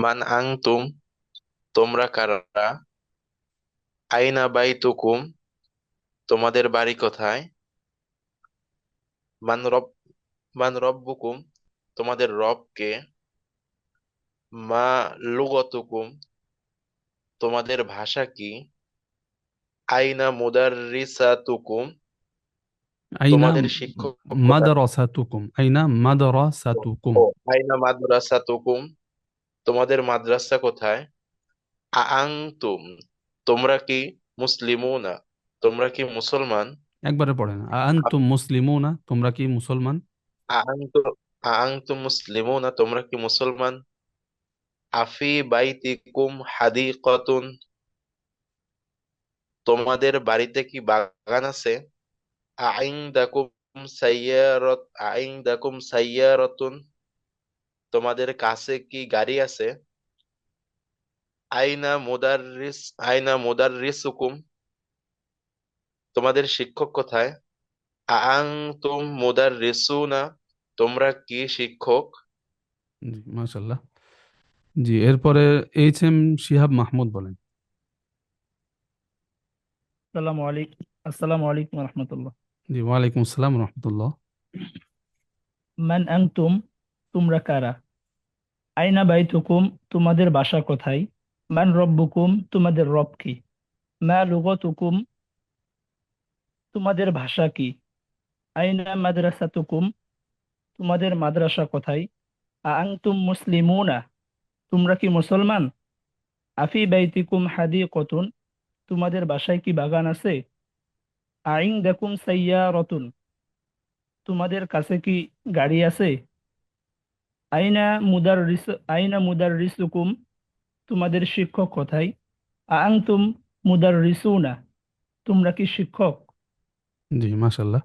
মান আনতুম তোমরা কারা? আইনা বাইতুকুম তোমাদের বাড়ি কোথায়? মান রব মান রব্বুকুম তোমাদের রব কে মা লুগতুকুম তোমাদের ভাষা কি? আইনা মুদাররিসাতুকুম আইনা তোমাদের শিক্ষক মাদ্রাসাতুকুম আইনা মাদ্রাসাতুকুম। আইনা মাদ্রাসাতুকুম তোমাদের মাদ্রাসা কোথায়? আআনতুম। তোমরা কি মুসলিমুনা? তোমরা কি মুসলমান? একবারে পড়েন আনতুম মুসলিমুনা? তোমরা কি মুসলমান? আআনতুম আআনতুম মুসলিমুনা? তোমরা কি মুসলমান? আফি বাইতিকুম হাদিকাতুন। তোমাদের বাড়িতে কি বাগান আছে? আইনদাকুম সাইয়ারাত আইনদাকুম সাইয়ারাতুন। তোমাদের কাছে কি গাড়ি আছে? আইনা মুদাররিস আইনা মুদাররিসুকুম। তোমাদের শিক্ষক কোথায়? আআনতুম মুদাররিসুনা। তোমরা কি শিক্ষক? জি মাশাল্লাহ জি এরপরে এইচ এম শিহাব মাহমুদ বলেন। আসসালামু আলাইকুম আসসালামু আলাইকুম রহমতুল্লাহ। জি ওয়ালাইকুম আসসালাম রহমতুল্লাহ। মান আনতুম তোমরা কারা? আইনা বাই বাইতুকুম, তোমাদের বাসা কোথায়? মান রব্বুকুম, তোমাদের রব কি? মা লুগতুকুম, তোমাদের ভাষা কি? আইনা মাদ্রাসাতুকুম, তোমাদের মাদ্রাসা কোথায়? আআনতুম মুসলিমুনা, তোমরা কি মুসলমান? আফি বাইতিকুম হাদিকাতুন, তোমাদের বাসায় কি বাগান আছে? আইন দেখুম সাইয়া রতুন তোমাদের কাছে কি গাড়ি আছে? আইনা মুদার আইনা মুদার রিসুকুম তোমাদের শিক্ষক কোথায়? আংতুম মুদার রিসুনা তোমরা কি শিক্ষক? জি মাশাল্লাহ